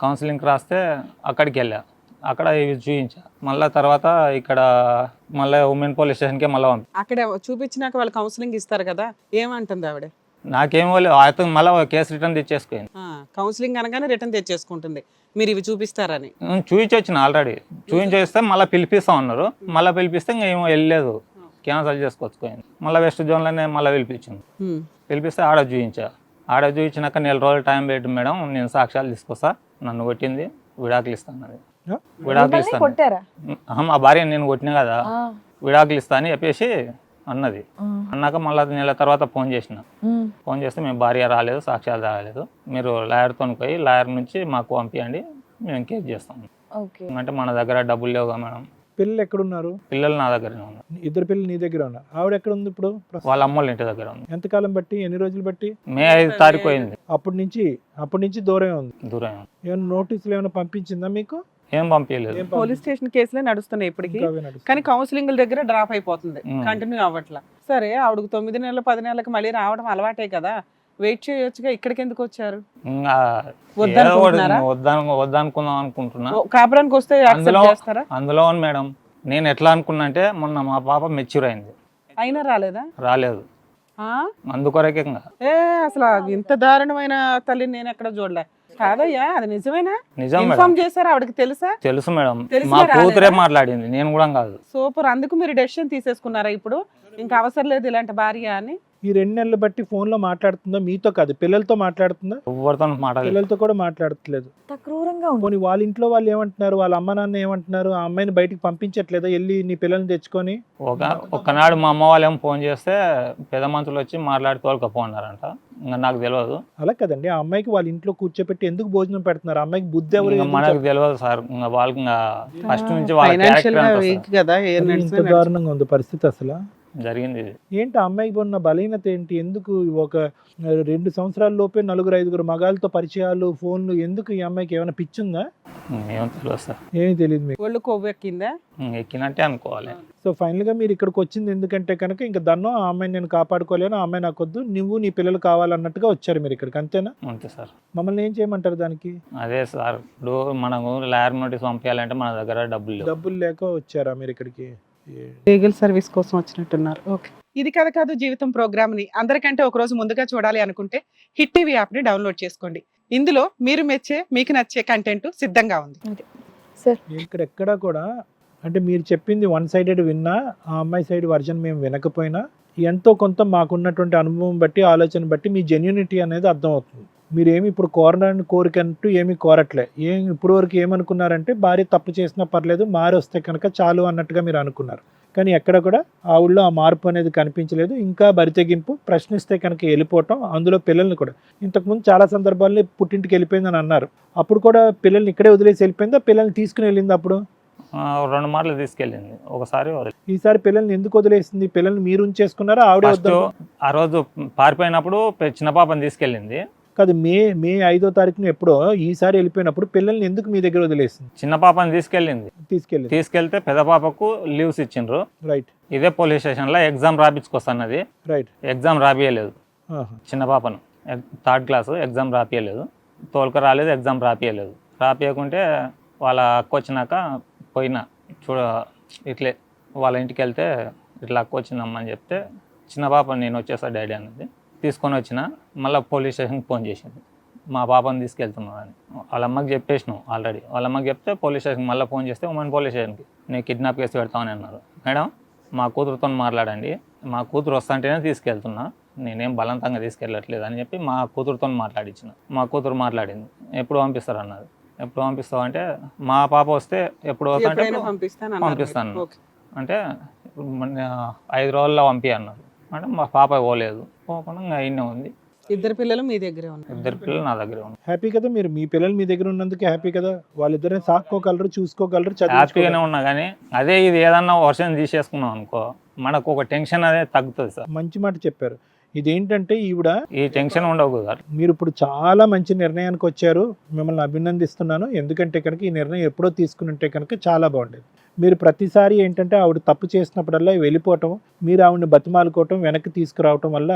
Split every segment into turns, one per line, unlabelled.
Counselling రాస్తే అక్కడికి వెళ్ళా. అక్కడ ఇవి చూపించా మళ్ళీ తర్వాత ఇక్కడ మళ్ళీ ఉమెన్ పోలీస్ స్టేషన్కి మళ్ళీ పంపి.
అక్కడ చూపించినాక వాళ్ళు కౌన్సిలింగ్ ఇస్తారు కదా ఏమంటుంది ఆవిడ?
నాకేం వాళ్ళు అతను మళ్ళీ కేసు రిటర్న్ తెచ్చేసుకోయింది
ఆ, కౌన్సిలింగ్ అనగానే రిటర్న్ తెచ్చేసుకుంటుంది. మీరు ఇవి చూపిస్తారని.
నేను చూపించి వచ్చిన ఆల్రెడీ. చూపించేస్తే మళ్ళీ పిలిపిస్తా ఉన్నారు. మళ్ళీ పిలిపిస్తే ఇంకా ఏమో వెళ్ళలేదు. క్యాన్సల్ చేసుకొచ్చుకోయింది మళ్ళీ వెస్ట్ జోన్లోనే మళ్ళీ పిలిపించింది. పిలిపిస్తే ఆడ చూపించా ఆడ చూపించినాక నెల రోజులు టైం పెట్టి మేడం నేను సాక్ష్యాలు తీసుకొస్తా. నన్ను కొట్టింది విడాకులు ఇస్తాను అది
ఆ?
విడాకులు ఇస్తాను మా భార్య నేను కొట్టినా కదా
ఆ,
విడాకులు ఇస్తా అని చెప్పేసి అన్నది.
ఆ,
అన్నాక మళ్ళీ నెల తర్వాత ఫోన్ చేసిన. ఫోన్ చేస్తే మేము భార్య రాలేదు సాక్ష్యాలు రాలేదు. మీరు లాయర్తో పోయి లాయర్ నుంచి మాకు పంపించండి మేము కేసు చేస్తాం.
ఓకే.
అంటే మన దగ్గర డబ్బులు లేవుగా మేడం.
పిల్లలు ఎక్కడున్నారు?
పిల్లలు నా ఉన్నారు.
ఇద్దరు పిల్లలు నీ దగ్గర ఉన్నారు. ఆవిడ ఎక్కడ ఉంది ఇప్పుడు
వాళ్ళ అమ్మోళ్ళ ఇంటి దగ్గర ఉంది.
ఎంతకాలం బట్టి? ఎన్ని రోజులు బట్టి?
మే ఐదు తారీఖు పోయింది
అప్పటి నుంచి అప్పటి నుంచి దూరం ఉంది.
దూరం
ఏమైనా నోటీసులు ఏమైనా పంపించిందా మీకు?
ఏం పంపించలేదు.
పోలీస్ స్టేషన్ కేసులే నడుస్తున్నాయి ఇప్పటికి. కానీ కౌన్సిలింగ్ దగ్గర డ్రాప్ అయిపోతుంది. కంటిన్యూ అవ్వట్లా. సరే ఆవిడకు తొమ్మిది నెలలు పది నెలలకు మళ్ళీ రావడం అలవాటే కదా. వెయిట్ చేయొచ్చుగా ఇక్కడికి ఎందుకు వచ్చారు
వద్దనుకుందాం అనుకుంటున్నా.
కాపురానికి వస్తే
అందులో
చేస్తారా?
అందులో మేడం నేను ఎట్లా అనుకున్నా అంటే మొన్న మా పాప మెచ్యూర్ అయింది.
అయినా రాలేదా?
రాలేదు.
ఆ?
అందుకొరకే
ఏ అసలు ఇంత దారుణమైన తల్లిని నేను ఎక్కడ చూడలే. కాదయ్యా అది నిజమేనా? ఇన్ఫార్మ్ చేశారా ఆవిడకి తెలుసా?
తెలుసు మేడం. మా? కూతురే మాట్లాడింది నేను కూడా కాదు.
సూపర్ అందుకు మీరు డెసిషన్ తీసేసుకున్నారా ఇప్పుడు? ఇంకా అవసరం లేదు ఇలాంటి భార్య అని?
ఈ రెండు నెలలు బట్టి ఫోన్లో మాట్లాడుతుందా? మీతో కాదు పిల్లలతో మాట్లాడుతుందా?
ఎవరితో మాట్లాడలేదు.
పిల్లలతో కూడా మాట్లాడట్లేదు.
క్రూరంగా ఉంది.
పోనీ వాళ్ళ ఇంట్లో వాళ్ళు ఏమంటున్నారు? వాళ్ళ అమ్మ నాన్న ఏమంటున్నారు? ఆ అమ్మాయిని బయటికి పంపించట్లేదా? వెళ్ళి నీ పిల్లల్ని తెచ్చుకొని?
ఒక ఒక్కనాడు మా అమ్మ వాళ్ళు ఏమో ఫోన్ చేస్తే పెద్ద మనుషులు వచ్చి మాట్లాడి తోలుకపోన్నారంట ఇంకా నాకు తెలియదు
అలా కదండి. ఆ అమ్మాయికి వాళ్ళ ఇంట్లో కూర్చోపెట్టి ఎందుకు భోజనం పెడుతున్నారు? ఆ అమ్మాయికి బుద్ధి ఎవరు
ఇంకా
ఎందుకు
మనకు తెలియదు సార్. ఇంకా వాళ్ళకి ఇంకా ఫస్ట్ నుంచి వాళ్ళ
ఫైనాన్షియల్
అంతా
కదా ఏ
దారుణంగా ఉంది పరిస్థితి అసలు.
జరిగింది.
ఏంటి ఆ అమ్మాయికి ఉన్న బలహీనత ఏంటి? ఎందుకు ఒక రెండు సంవత్సరాల లోపే నలుగురు ఐదుగురు మగాళ్ళతో పరిచయాలు ఫోన్లు ఎందుకు ఈ అమ్మాయికి ఏమైనా పిచ్చుందా?
ఏం తెలియదు సార్.
ఏమీ తెలియదు మీకు.
ఒళ్ళు కొవ్వెక్కిందా
ఇంక ఎక్కినట్టే అనుకోవాలి.
సో ఫైనల్గా మీరు ఇక్కడికి వచ్చింది ఎందుకంటే కనుక ఇంకా దన్నో ఆ అమ్మాయిని నేను కాపాడుకోలేను ఆ అమ్మాయి నాకు వద్దు నువ్వు నీ పిల్లలు కావాలన్నట్టుగా వచ్చారు మీరు ఇక్కడికి అంతేనా?
అంతే సార్.
మమ్మల్ని ఏం చేయమంటారు దానికి?
అదే సార్ ఇప్పుడు మనము లాయర్ నోటీస్ పంపించాలంటే మన దగ్గర డబ్బులు లేవు.
డబ్బులు లేక వచ్చారా మీరు ఇక్కడికి?
లీగల్ సర్వీస్ కోసం వచ్చినట్టున్నారు. ఓకే. ఇది కథ కాదు జీవితం ప్రోగ్రామ్ని. అందరికంటే ఒక రోజు ముందుగా చూడాలి అనుకుంటే హిట్ టీవీ యాప్ని డౌన్లోడ్ చేసుకోండి. ఇందులో మీరు మెచ్చే మీకు నచ్చే కంటెంట్ సిద్ధంగా ఉంది.
సార్.
ఇక్కడ ఎక్కడా కూడా అంటే మీరు చెప్పింది వన్ సైడెడ్ విన్నా ఆ అమ్మాయి సైడ్ వర్జన్ మేము వినకపోయినా ఎంతో కొంత మాకున్నటువంటి అనుభవం బట్టి ఆలోచన బట్టి మీ జెన్యూనిటీ అనేది అర్థమవుతుంది. మీరు ఏమి ఇప్పుడు కోరడానికి కోరిక అంటూ ఏమీ కోరట్లే. ఏం ఇప్పుడు వరకు ఏమనుకున్నారంటే భార్య తప్పు చేసినా పర్లేదు మారి వస్తే కనుక చాలు అన్నట్టుగా మీరు అనుకున్నారు. కానీ ఎక్కడ కూడా ఆ ఊళ్ళో ఆ మార్పు అనేది కనిపించలేదు. ఇంకా బరితెగింపు ప్రశ్నిస్తే కనుక వెళ్ళిపోవటం అందులో పిల్లల్ని కూడా. ఇంతకుముందు చాలా సందర్భాల్లో పుట్టింటికి వెళ్ళిపోయిందని అన్నారు. అప్పుడు కూడా పిల్లల్ని ఇక్కడే వదిలేసి వెళ్ళిపోయిందా? పిల్లల్ని తీసుకుని వెళ్ళింది అప్పుడు?
రెండు మార్లు తీసుకెళ్ళింది. ఒకసారి
ఈసారి పిల్లల్ని ఎందుకు వదిలేసింది? పిల్లల్ని మీరు ఉంచేసుకున్నారా? ఆవిడే
ఆ రోజు పారిపోయినప్పుడు చిన్న పాపని తీసుకెళ్ళింది.
కాదు మే మే ఐదో తారీఖున ఎప్పుడో ఈసారి వెళ్ళిపోయినప్పుడు పిల్లల్ని ఎందుకు మీ దగ్గర వదిలేసింది?
చిన్న పాపని తీసుకెళ్ళింది.
తీసుకెళ్ళింది.
తీసుకెళ్తే పెద్ద పాపకు లీవ్స్ ఇచ్చిండ్రు.
రైట్
ఇదే పోలీస్ స్టేషన్లో ఎగ్జామ్ రాపించుకొస్తున్నది
రైట్
ఎగ్జామ్ రాపియలేదు. చిన్న పాపను. థర్డ్ క్లాసు ఎగ్జామ్ రాపియలేదు. తోలుక రాలేదు ఎగ్జామ్ రాపియలేదు. రాపియకుంటే వాళ్ళ అక్క వచ్చినాక పోయినా చూడ ఇట్లే వాళ్ళ ఇంటికి వెళ్తే ఇట్లా అక్క వచ్చిందమ్మని చెప్తే చిన్న పాప నేను వచ్చేసా డాడీ అనేది తీసుకొని వచ్చిన మళ్ళీ పోలీస్ స్టేషన్కి ఫోన్ చేసింది. మా పాపని తీసుకెళ్తున్నాను వాళ్ళ అమ్మకి చెప్పేసినాం ఆల్రెడీ. వాళ్ళ అమ్మకి చెప్తే పోలీస్ స్టేషన్కి మళ్ళీ ఫోన్ చేస్తే ఉమెన్ పోలీస్ స్టేషన్కి. నేను కిడ్నాప్ కేసు పెడతామని అన్నారు. మేడం మా కూతురుతో మాట్లాడండి. మా కూతురు వస్తుంటేనే తీసుకెళ్తున్నా. నేనేం బలవంతంగా తీసుకెళ్ళట్లేదు అని చెప్పి మా కూతురుతో మాట్లాడించిన మా కూతురు మాట్లాడింది. ఎప్పుడు పంపిస్తారు అన్నది ఎప్పుడు పంపిస్తావు అంటే మా పాప వస్తే ఎప్పుడు వస్తా అంటే
ఎప్పుడైనా పంపిస్తాను. అన్నారు.
అంటే ఐదు రోజుల్లో పంపి అన్నారు అంటే మా పాప పోలేదు. పోకుండా ఇంకా అయినే ఉంది.
ఇద్దరు పిల్లలు మీ దగ్గరే ఉన్నారు.
ఇద్దరు పిల్లలు నా దగ్గర ఉన్నారు.
హ్యాపీ కదా మీరు? మీ పిల్లలు మీ దగ్గర ఉన్నందుకు హ్యాపీ కదా? వాళ్ళిద్దరిని సాక్కోగలరు చూసుకోగలరు
హ్యాపీగానే ఉన్నా కానీ అదే ఇది ఏదన్నా వర్షం తీసేసుకున్నాం అనుకో మనకు ఒక టెన్షన్ అదే తగ్గుతుంది సార్.
మంచి మాట చెప్పారు. ఇదేంటంటే ఈవిడ
ఈ టెన్షన్ ఉండవు గురుగారు
మీరు ఇప్పుడు చాలా మంచి నిర్ణయానికి వచ్చారు. మిమ్మల్ని అభినందిస్తున్నాను. ఎందుకంటే కనుక ఈ నిర్ణయం ఎప్పుడో తీసుకుని ఉంటే కనుక చాలా బాగుండేది. మీరు ప్రతిసారి ఏంటంటే ఆవిడ తప్పు చేసినప్పుడల్లా వెళ్ళిపోవటం మీరు ఆవిడని బతిమాలుకోవటం వెనక్కి తీసుకురావటం వల్ల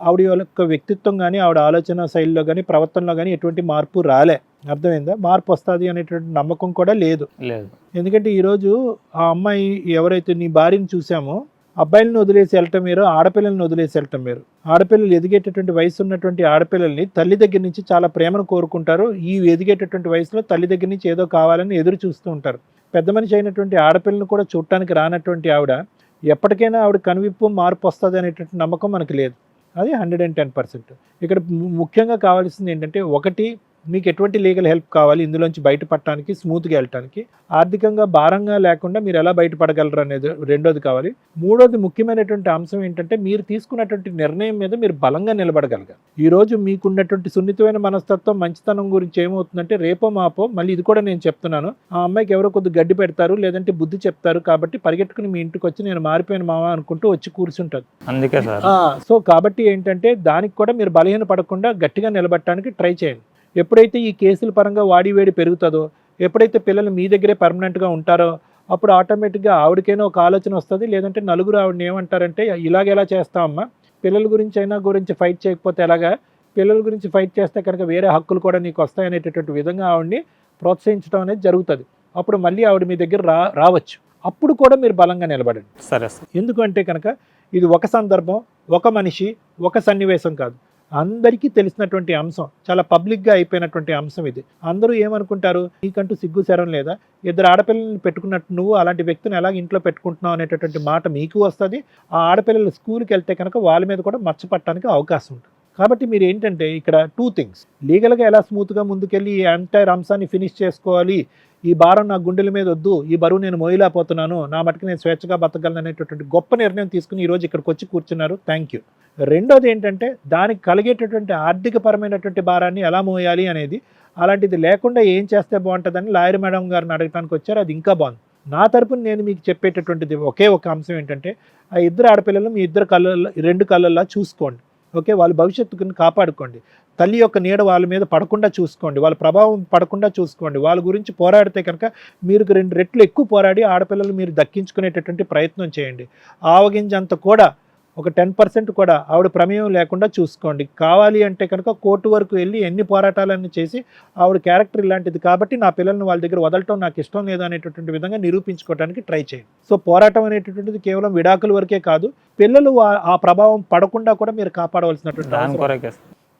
ఆవిడ యొక్క వ్యక్తిత్వం కానీ ఆవిడ ఆలోచన శైలిలో కానీ ప్రవర్తనలో కానీ ఎటువంటి మార్పు రాలే. అర్థమైందా? మార్పు వస్తుంది అనేటువంటి నమ్మకం కూడా లేదు.
లేదు.
ఎందుకంటే ఈరోజు ఆ అమ్మాయి ఎవరైతే నీ భార్యని చూసామో అబ్బాయిలను వదిలేసి వెళ్ళటం మీరు ఆడపిల్లల్ని వదిలేసి వెళ్ళటం మీరు. ఆడపిల్లలు ఎదిగేటటువంటి వయసు ఉన్నటువంటి ఆడపిల్లల్ని తల్లి దగ్గర నుంచి చాలా ప్రేమను కోరుకుంటారు. ఈ ఎదిగేటటువంటి వయసులో తల్లి దగ్గర నుంచి ఏదో కావాలని ఎదురు చూస్తూ ఉంటారు. పెద్ద మనిషి అయినటువంటి ఆడపిల్లని కూడా చూడటానికి రానటువంటి ఆవిడ ఎప్పటికైనా ఆవిడ కనువిప్పు మార్పు వస్తుంది అనేటువంటి నమ్మకం మనకు లేదు. అది హండ్రెడ్ అండ్ టెన్ పర్సెంట్ ఇక్కడ ముఖ్యంగా కావాల్సింది ఏంటంటే ఒకటి మీకు ఎటువంటి లీగల్ హెల్ప్ కావాలి ఇందులోంచి బయటపడటానికి స్మూత్గా వెళ్ళటానికి ఆర్థికంగా భారంగా లేకుండా మీరు ఎలా బయటపడగలరు అనేది రెండోది కావాలి. మూడోది ముఖ్యమైనటువంటి అంశం ఏంటంటే మీరు తీసుకున్నటువంటి నిర్ణయం మీద మీరు బలంగా నిలబడగలగాలి. ఈ రోజు మీకున్నటువంటి సున్నితమైన మనస్తత్వం మంచితనం గురించి ఏమవుతుందంటే రేపో మాపో మళ్ళీ ఇది కూడా నేను చెప్తున్నాను. ఆ అమ్మాయికి ఎవరో కొద్ది గడ్డి పెడతారు లేదంటే బుద్ధి చెప్తారు కాబట్టి పరిగెట్టుకుని మీ ఇంటికి వచ్చి నేను మారిపోయిన మామ అనుకుంటూ వచ్చి కూర్చుంటారు.
అందుకే
సో కాబట్టి ఏంటంటే దానికి కూడా మీరు బలహీన పడకుండా గట్టిగా నిలబడటానికి ట్రై చేయండి. ఎప్పుడైతే ఈ కేసుల పరంగా వాడి వేడి పెరుగుతుందో ఎప్పుడైతే పిల్లలు మీ దగ్గరే పర్మనెంట్గా ఉంటారో అప్పుడు ఆటోమేటిక్గా ఆవిడకైనా ఒక ఆలోచన వస్తుంది. లేదంటే నలుగురు ఆవిడని ఏమంటారంటే ఇలాగ ఎలా చేస్తామమ్మా పిల్లల గురించి అయినా గురించి ఫైట్ చేయకపోతే ఎలాగా? పిల్లల గురించి ఫైట్ చేస్తే కనుక వేరే హక్కులు కూడా నీకు వస్తాయి అనేటటువంటి విధంగా ఆవిడని ప్రోత్సహించడం అనేది జరుగుతుంది. అప్పుడు మళ్ళీ ఆవిడ మీ దగ్గర రా రావచ్చు. అప్పుడు కూడా మీరు బలంగా నిలబడండి.
సార్.
ఎందుకంటే కనుక ఇది ఒక సందర్భం ఒక మనిషి ఒక సన్నివేశం కాదు. అందరికీ తెలిసినటువంటి అంశం చాలా పబ్లిక్గా అయిపోయినటువంటి అంశం ఇది. అందరూ ఏమనుకుంటారు? నీకంటూ సిగ్గు శరం లేదా? ఇద్దరు ఆడపిల్లల్ని పెట్టుకున్నట్టు నువ్వు అలాంటి వ్యక్తిని ఎలా ఇంట్లో పెట్టుకుంటున్నావు అనేటటువంటి మాట మీకు వస్తుంది. ఆ ఆడపిల్లలు స్కూల్కి వెళ్తే కనుక వాళ్ళ మీద కూడా మచ్చపట్టడానికి అవకాశం ఉంటుంది. కాబట్టి మీరు ఏంటంటే ఇక్కడ టూ థింగ్స్ లీగల్గా ఎలా స్మూత్గా ముందుకెళ్ళి ఈ ఎంటైర్ అంశాన్ని ఫినిష్ చేసుకోవాలి. ఈ భారం నా గుండెల మీద వద్దు ఈ బరువు నేను మోయలేకపోతున్నాను నా మటుకు నేను స్వేచ్ఛగా బతకగలను అనేటటువంటి గొప్ప నిర్ణయం తీసుకుని ఈరోజు ఇక్కడికి వచ్చి కూర్చున్నారు. థ్యాంక్ యూ రెండోది ఏంటంటే దానికి కలిగేటటువంటి ఆర్థిక పరమైనటువంటి భారాన్ని ఎలా మోయాలి అనేది అలాంటిది లేకుండా ఏం చేస్తే బాగుంటుందని లాయర్ మేడం గారిని అడగడానికి వచ్చారు. అది ఇంకా బాగుంది. నా తరపున నేను మీకు చెప్పేటటువంటిది ఒకే ఒక అంశం ఏంటంటే ఆ ఇద్దరు ఆడపిల్లలు మీ ఇద్దరు కళ్ళల్లో రెండు కళ్ళల్లో చూసుకోండి. ఓకే వాళ్ళ భవిష్యత్తుని కాపాడుకోండి. తల్లి యొక్క నీడ వాళ్ళ మీద పడకుండా చూసుకోండి. వాళ్ళ ప్రభావం పడకుండా చూసుకోండి. వాళ్ళ గురించి పోరాడితే కనుక మీరు రెండు రెట్లు ఎక్కువ పోరాడి ఆడపిల్లలు మీరు దక్కించుకునేటటువంటి ప్రయత్నం చేయండి. ఆవగింజంత కూడా ఒక టెన్ పర్సెంట్ కూడా ఆవిడ ప్రమేయం లేకుండా చూసుకోండి. కావాలి అంటే కనుక కోర్టు వరకు వెళ్ళి ఎన్ని పోరాటాలన్నీ చేసి ఆవిడ క్యారెక్టర్ ఇలాంటిది కాబట్టి నా పిల్లల్ని వాళ్ళ దగ్గర వదలటం నాకు ఇష్టం లేదు అనేటటువంటి విధంగా నిరూపించుకోవడానికి ట్రై చేయండి. సో పోరాటం అనేటటువంటిది కేవలం విడాకుల వరకే కాదు పిల్లలు ఆ- ఆ ప్రభావం పడకుండా కూడా మీరు కాపాడవలసినటువంటి